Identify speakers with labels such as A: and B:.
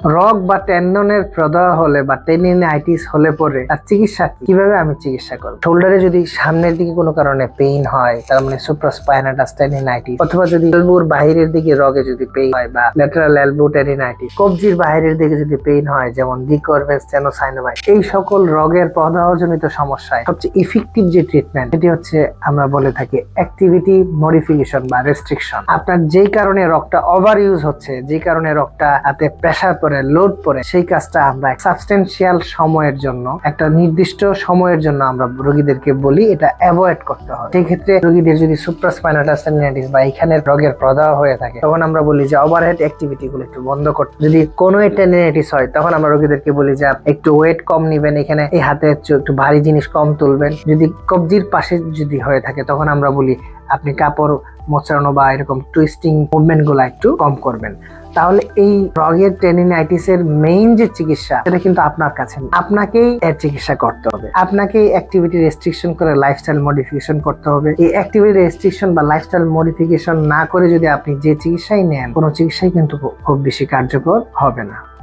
A: রগ বা টেন্ডনের প্রদাহ হলে বা টেনিনাইটিস হলে পরে তার চিকিৎসা কীভাবে আমি চিকিৎসা করব? শোল্ডারে যদি সামনের দিকে কোনো কারণে পেইন হয়, তার মানে সুপ্রাস্পাইনাটাস টেনিনাইটিস অথবা যদি এলবোর বাইরের দিকে রগে যদি পেইন হয় বা ল্যাটারাল এলবো টেনিনাইটিস কবজির বাইরের দিকে যদি পেইন হয়, যেমন ডিকরভেস স্টেনোসাইনোমাইট এই সকল রগের প্রদাহজনিত সমস্যায় সবচেয়ে ইফেক্টিভ যে ট্রিটমেন্ট এটি হচ্ছে আমরা বলে থাকি অ্যাক্টিভিটি মডিফিকেশন বা রেস্ট্রিকশন আপনার যেই কারণে রগটা ওভার ইউজ হচ্ছে যে কারণে রগটা হাতে প্রেসার পরে লোড পরে, সেই কাজটা আমরা সাবস্টেন্সিয়াল সময়ের জন্য, একটা নির্দিষ্ট সময়ের জন্য আমরা রোগীদেরকে বলি, এটা অ্যাভয়েড করতে হবে সেই ক্ষেত্রে রোগীদের যদি সুপ্রাস্পাইনাটাস বা এখানে রোগের প্রদাহ হয়ে থাকে, তখন আমরা বলি যে ওভারহেড অ্যাক্টিভিটি গুলো একটু বন্ধ করতে যদি কোনো টেন্ডিনাইটিস হয়, তখন আমরা রোগীদেরকে বলি যে একটু ওয়েট কম নিবেন, এখানে এই হাতে একটু ভারী জিনিস কম তুলবেন। যদি কবজির পাশে যদি হয়ে থাকে, তখন আমরা বলি, আপনি কাপড় মোচড়ানো বা এরকম টুইস্টিং মুভমেন্টগুলো একটু কম করবেন। তাহলে এই রগের টেনিনাইটিস এর মেইন যে চিকিৎসা, সেটা কিন্তু আপনার কাছে। আপনাকেই এর চিকিৎসা করতে হবে। আপনাকেই অ্যাক্টিভিটি রেস্ট্রিকশন করে লাইফস্টাইল মডিফিকেশন করতে হবে। এই অ্যাক্টিভিটি রেস্ট্রিকশন বা লাইফস্টাইল মডিফিকেশন না করে যদি আপনি যে চিকিৎসাই নেন, কোনো চিকিৎসাই কিন্তু খুব বেশি কার্যকর হবে না।